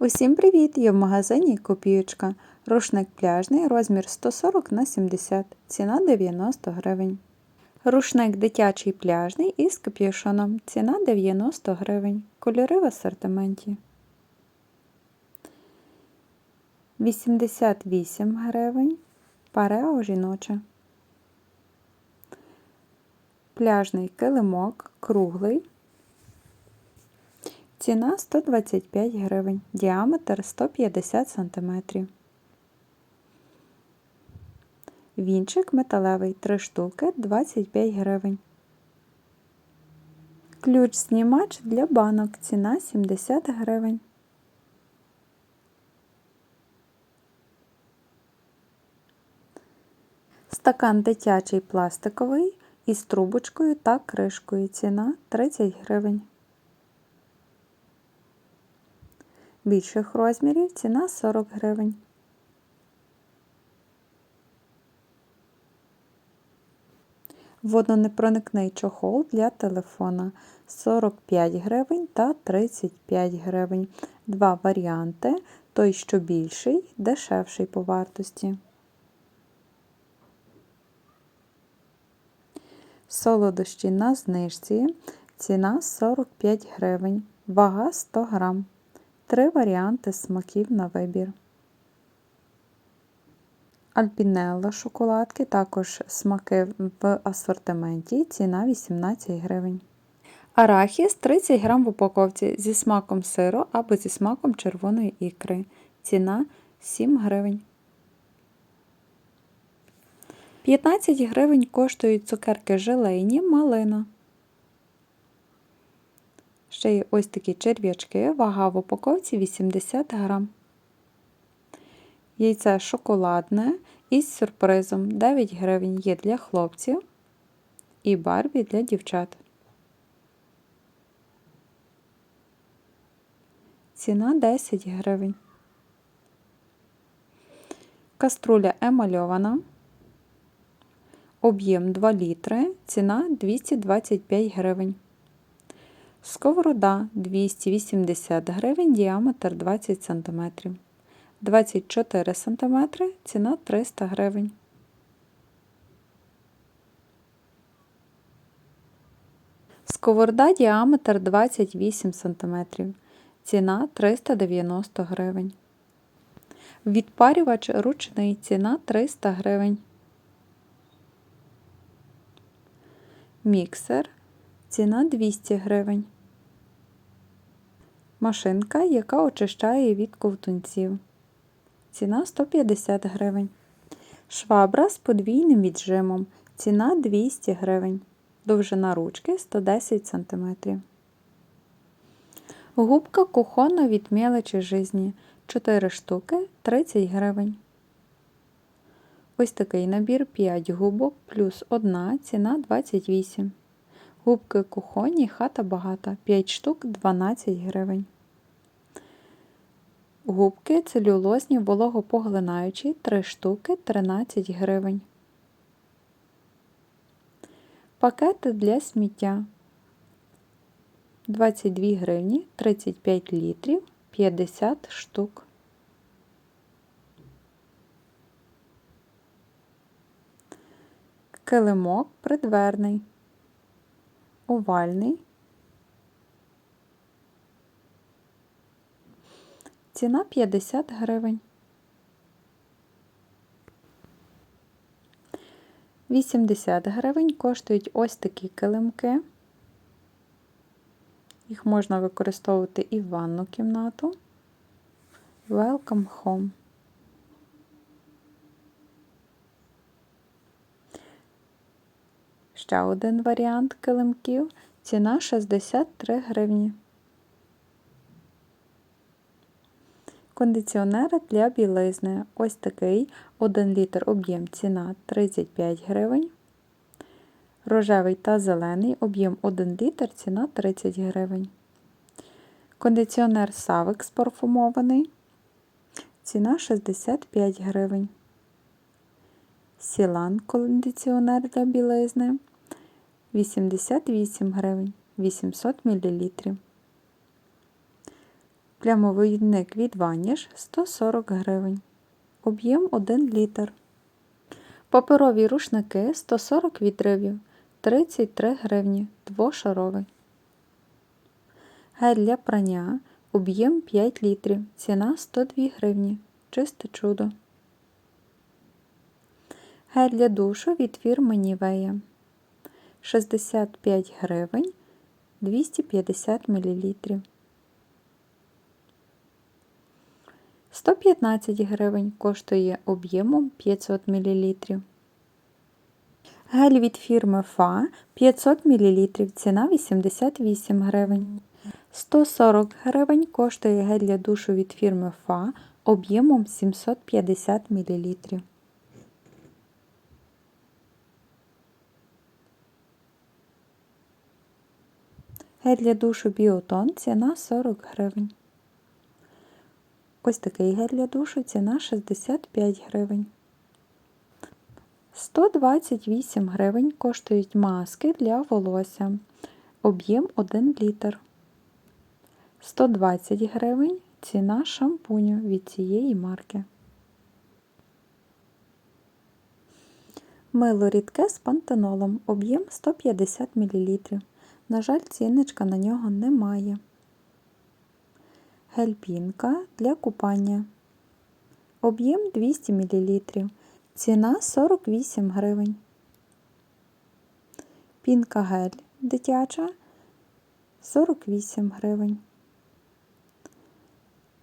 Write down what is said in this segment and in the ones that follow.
Усім привіт! Я в магазині Копієчка. Рушник пляжний, розмір 140 на 70, ціна 90 гривень. Рушник дитячий пляжний із капюшоном, ціна 90 гривень. Кольори в асортименті. 88 гривень. Парео жіноче. Пляжний килимок круглий. Ціна 125 гривень, діаметр 150 см. Вінчик металевий 3 штуки 25 гривень. Ключ знімач для банок. Ціна 70 гривень. Стакан дитячий пластиковий із трубочкою та кришкою. Ціна 30 гривень. Більших розмірів ціна 40 гривень. Водонепроникний чохол для телефона 45 гривень та 35 гривень. Два варіанти. Той, що більший, дешевший по вартості. Солодощі на знижці. Ціна 45 гривень. Вага 100 грам. Три варіанти смаків на вибір. Альпінелла шоколадки, також смаки в асортименті, ціна 18 гривень. Арахіс 30 грам в упаковці зі смаком сиру або зі смаком червоної ікри. Ціна 7 гривень. 15 гривень коштують цукерки желейні малина. Ще є ось такі черв'ячки, вага в упаковці 80 грам. Яйце шоколадне із сюрпризом 9 гривень є для хлопців і барбі для дівчат. Ціна 10 гривень. Каструля емальована. Об'єм 2 літри, ціна 225 гривень. Сковорода 280 гривень, діаметр 20 см. 24 см, ціна 300 гривень. Сковорода діаметр 28 см. Ціна 390 гривень. Відпарювач ручний ціна 300 гривень. Міксер ціна 200 гривень. Машинка, яка очищає від ковтунців. Ціна 150 гривень. Швабра з подвійним віджимом. Ціна 200 гривень. Довжина ручки 110 см. Губка кухонна від мелочі жизні. 4 штуки 30 гривень. Ось такий набір 5 губок плюс 1 ціна 28 Губки кухонні, хата багата, 5 штук 12 гривень. Губки целюлозні вологопоглинаючі 3 штуки 13 гривень. Пакети для сміття 22 гривні 35 літрів 50 штук. Килимок придверний овальний. Ціна 50 гривень. 80 гривень коштують ось такі килимки. Їх можна використовувати і в ванну кімнату. Welcome Home. Ще один варіант килимків. Ціна 63 гривні. Кондиціонер для білизни. Ось такий 1 літр об'єм ціна 35 гривень. Рожевий та зелений об'єм 1 літр ціна 30 гривень. Кондиціонер Савекс парфумований. Ціна 65 гривень. Сілан кондиціонер для білизни 88 гривень 800 мл. Плямовидник від Ваніш 140 гривень. Об'єм 1 літр. Паперові рушники 140 відривів 33 гривні. Двошаровий. Гель для прання. Об'єм 5 літрів. Ціна 102 гривні. Чисте чудо. Гель для душу від фірми Нівея. 65 гривень 250 мл. 115 гривень коштує об'ємом 500 мл. Гель від фірми Фа 500 мл. Ціна 88 гривень. 140 гривень коштує гель для душу від фірми Фа об'ємом 750 мл. Гель для душу біотон ціна 40 гривень. Ось такий гель для душу ціна 65 гривень. 128 гривень коштують маски для волосся. Об'єм 1 літр. 120 гривень ціна шампуню від цієї марки. Мило рідке з пантенолом. Об'єм 150 мл. На жаль, цінничка на нього немає. Гель-пінка для купання. Об'єм 200 мл. Ціна 48 гривень. Пінка гель дитяча 48 гривень.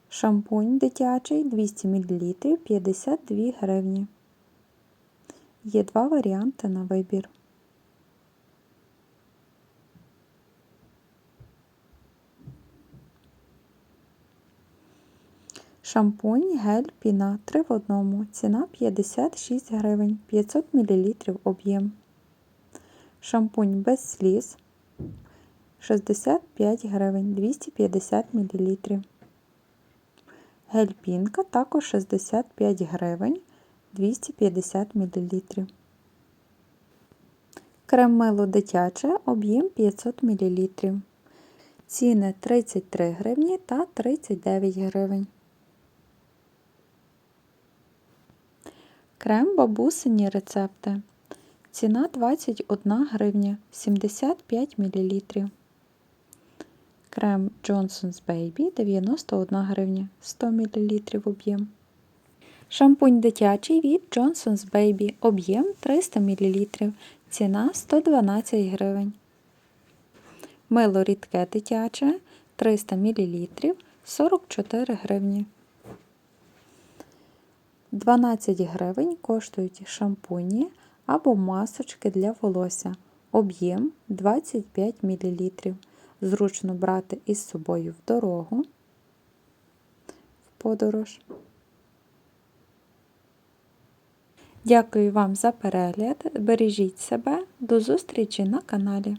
Шампунь дитячий 200 мл 52 гривні. Є два варіанти на вибір. Шампунь, гель, піна 3 в одному. Ціна 56 гривень, 500 мл об'єм. Шампунь без сліз 65 гривень, 250 мл. Гель пінка також 65 гривень, 250 мл. Крем мило дитяче, об'єм 500 мл. Ціни 33 гривні та 39 гривень. Крем бабусині рецепти. Ціна 21 гривня 75 мл. Крем Johnson's Baby 91 гривня 100 мл об'єм. Шампунь дитячий від Johnson's Baby. Об'єм 300 мл. Ціна 112 гривень. Мило рідке дитяче 300 мл 44 гривні. 12 гривень коштують шампуні або масочки для волосся. Об'єм 25 мл. Зручно брати із собою в дорогу, в подорож. Дякую вам за перегляд. Бережіть себе. До зустрічі на каналі.